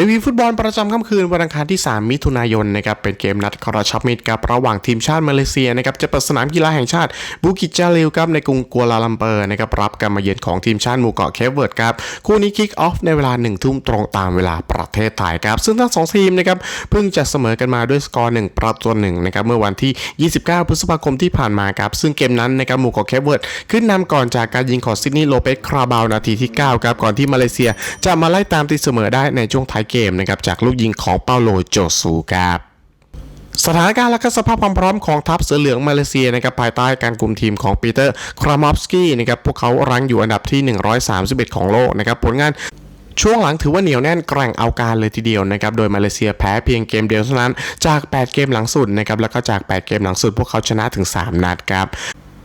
รีวิวฟุตบอลประจำค่ำคืนวันอังคารที่ 3 มิถุนายนนะครับเป็นเกมนัดกระชับมิตรกับระหว่างทีมชาติมาเลเซียนะครับจะเปิดสนามกีฬาแห่งชาติบูกิจจาลิวครับในกรุงกัวลาลัมเปอร์นะครับรับการมาเยือนของทีมชาติหมู่เกาะเคปเวิร์ดครับคู่นี้คิกออฟในเวลา1ทุ่มตรงตามเวลาประเทศไทยครับซึ่งทั้งสองทีมนะครับเพิ่งจะเสมอกันมาด้วยสกอร์1ประตูหนึ่งนะครับเมื่อวันที่ 29 พฤษภาคมที่ผ่านมาครับซึ่งเกมนั้นนะครับหมู่เกาะเคปเวิร์ดขึ้นนำก่อนจากการยิงของซิดนีย์โลเปสคราบาวนาทีที่9ครับก่อนที่มาเลเซียจะมาไล่ตามตีเสมอได้ในช่วงท้ายเกมนะครับจากลูกยิงของเปาโลโจซูครับสถานการณ์และก็สภาพความพร้อมของทัพเสือเหลืองมาเลเซียนะครับภายใต้การคุมทีมของปีเตอร์ครามอฟสกี้นะครับพวกเขารั้งอยู่อันดับที่ 131 ของโลกนะครับผลงานช่วงหลังถือว่าเหนียวแน่นแกร่งเอาการเลยทีเดียวนะครับ โดยมาเลเซียแพ้เพียงเกมเดียวเท่านั้น จาก 8 เกมหลังสุดนะครับ แล้วก็จาก 8 เกมหลังสุดพวกเขาชนะถึง 3 นัดครับ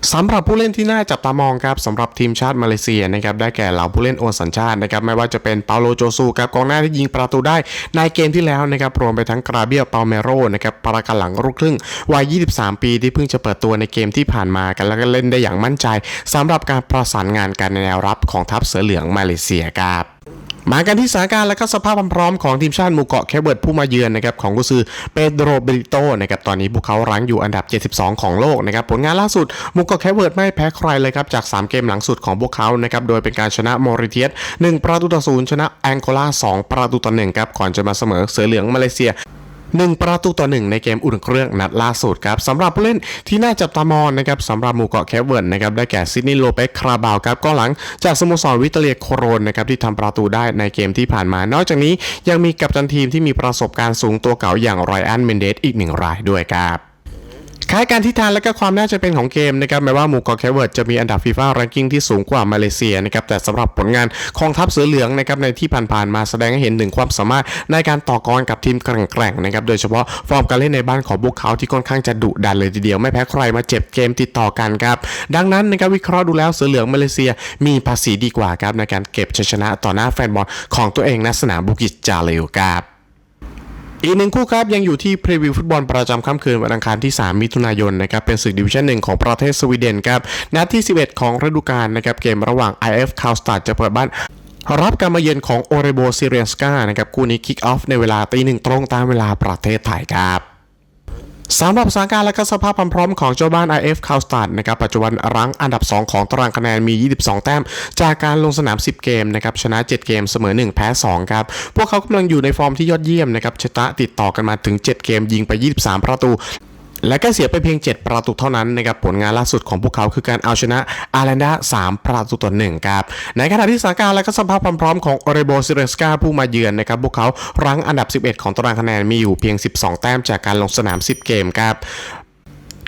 สำหรับผู้เล่นที่น่าจับตามองครับสำหรับทีมชาติมาเลเซียนะครับได้แก่เหล่าผู้เล่นโอนสัญชาตินะครับไม่ว่าจะเป็นเปาโลโจซูครับกองหน้าที่ยิงประตูได้ในเกมที่แล้วนะครับรวมไปทั้งกราเบียเปาเมโรนะครับประกันหลังลูกครึ่งวัย 23 ปีที่เพิ่งจะเปิดตัวในเกมที่ผ่านมากันแล้วก็เล่นได้อย่างมั่นใจสำหรับการประสานงานกันในแนวรับของทัพเสือเหลืองมาเลเซียครับ มากันที่สถานการณ์และก็สภาพความพร้อมของทีมชาติหมู่เกาะแคเบิร์ตผู้มาเยือนนะครับของกุซือเปโดรเบริโตนะครับตอนนี้พวกเขารั้งอยู่อันดับ 72 ของโลกนะครับผลงานล่าสุดหมู่เกาะแคเบิร์ตไม่แพ้ใครเลยครับจาก 3 เกมหลังสุดของพวกเขานะครับโดยเป็นการชนะมอริเทียส1ประตูต่อศูนย์ชนะแองโกลา2ประตูต่อ1ครับก่อนจะมาเสมอเสือเหลืองมาเลเซีย หนึ่งประตูต่อหนึ่งในเกมอุ่นเครื่องนัดล่าสุดครับสำหรับผู้เล่นที่น่าจับตามองนะครับสำหรับหมู่เกาะแคเวิร์ดนะครับได้แก่ซิดนีย์โลเปสคาราบาวครับก็หลังจากสโมสรวิตเลียโคโรนนะครับที่ทำประตูได้ในเกมที่ผ่านมา นอกจากนี้ยังมีกัปตันทีมที่มีประสบการณ์สูงตัวเก่าอย่างไรอันเมนเดสอีกหนึ่งรายด้วยครับ คล้ายการทิศทางและก็ความน่าจะเป็นของเกมนะครับแม้ว่าหมู่เกาะแคเวิร์ดจะมีอันดับฟีฟ่าแรงกิ้งที่สูงกว่ามาเลเซียนะครับแต่สำหรับผลงานของทัพเสือเหลืองนะครับในที่ผ่านๆมาแสดงให้เห็นถึงความสามารถในการต่อกรกับทีมแกร่งๆนะครับโดยเฉพาะฟอร์มการเล่นในบ้านของพวกเขาที่ค่อนข้างจะดุดันเลยทีเดียวไม่แพ้ใครมาเจ็บเกมติดต่อกันครับดังนั้นนะครับวิเคราะห์ดูแล้วเสือเหลืองมาเลเซียมีภาษีดีกว่าครับในการเก็บชัยชนะต่อหน้าแฟนบอลของตัวเองณสนามบุกิจจาเลวครับ อีกหนึ่งคู่ครับยังอยู่ที่พรีวิวฟุตบอลประจำค่ำคืนวันอังคารที่ 3 มิถุนายนนะครับเป็นศึกดิวิชั่นหนึ่งของประเทศสวีเดนครับนัดที่ 11 ของฤดูกาลนะครับเกมระหว่าง IF k a l s t a d จะเปิดบ้านรับการมาเยือนของโอเรโบซิเรียสกานะครับคู่นี้คิกออฟในเวลาตีหนึ่งตรงตามเวลาประเทศไทยครับ สำหรับสถานการณ์และก็สภาพความพร้อมของเจ้าบ้าน IF c a l s t a d นะครับปัจจุบันรั้งอันดับ 2 ของตารางคะแนนมี 22 แต้ม จากการลงสนาม 10 เกมนะครับชนะ 7 เกมเสมอ 1 แพ้ 2 ครับ พวกเขากำลังอยู่ในฟอร์มที่ยอดเยี่ยมนะครับชนะติดต่อกันมาถึง 7 เกมยิงไป 23 ประตู และก็เสียไปเพียง 7 ประตูเท่านั้นนะครับผลงานล่าสุดของพวกเขาคือการเอาชนะอาร์แลนดา3 ประตูต่อ1ครับในขณะที่สถานการณ์และก็สภาพความพร้อมของโอเรโบซิเรสกาผู้มาเยือนนะครับพวกเขารั้งอันดับ 11 ของตารางคะแนนมีอยู่เพียง 12 แต้มจากการลงสนาม 10 เกมครับ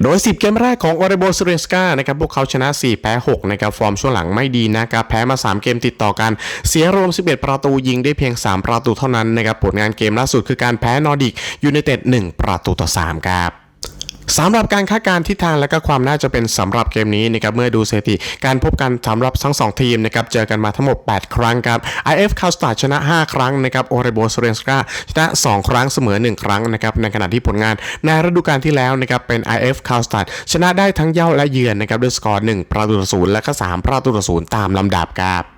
โดย 10 เกมแรกของออเรโบซเรสกานะครับ พวกเขาชนะ 4 แพ้ 6 นะครับ ฟอร์มช่วงหลังไม่ดีนะครับ แพ้มา 3 เกมติดต่อกัน เสียรวม 11 ประตูยิงได้เพียง 3 ประตูเท่านั้นนะครับ ผลงานเกมล่าสุดคือการแพ้นอร์ดิกยูไนเต็ด 1 ประตูต่อ 3 ครับ สำหรับการคาดการณ์ทิศทางและก็ความน่าจะเป็นสำหรับเกมนี้นะครับเมื่อดูสถิติการพบกันสำหรับทั้ง 2 ทีมนะครับเจอกันมาทั้งหมด 8 ครั้งครับ IF k a l s t a d ชนะ 5 ครั้งนะครับโอเรโบสเรนสกาชนะ 2 ครั้งเสมอ 1 ครั้งนะครับในขณะที่ผลงานในฤดูกาลที่แล้วนะครับเป็น IF k a l s t a d ชนะได้ทั้งเย้าและเยือนนะครับด้วยสกอร์1ประตูต่อศูนย์และก็3ประตูต่อศูนย์ตามลำดับครับ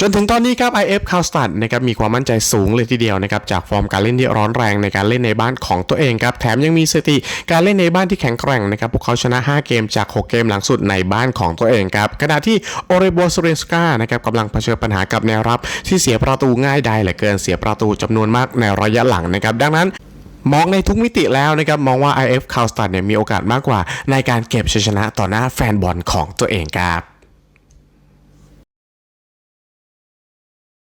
จนถึงตอนนี้ครับ IF k a l s t a d นะครับมีความมั่นใจสูงเลยทีเดียวนะครับจากฟอร์มการเล่นที่ร้อนแรงในการเล่นในบ้านของตัวเองครับแถมยังมีสติการเล่นในบ้านที่แข็งแกร่งนะครับพวกเขาชนะ 5 เกมจาก 6 เกมหลังสุดในบ้านของตัวเองครับขณะที่โอเรโบสเรสกานะครับกำลังเผชิญปัญหากับแนวรับที่เสียประตูง่ายได้เหลือเกินเสียประตูจำนวนมากในระยะหลังนะครับดังนั้นมองในทุกมิติแล้วนะครับมองว่า IF k a l s t a d เนี่ยมีโอกาสมากกว่า ในการเก็บชัยชนะต่อหน้าแฟนบอลของตัวเองครับ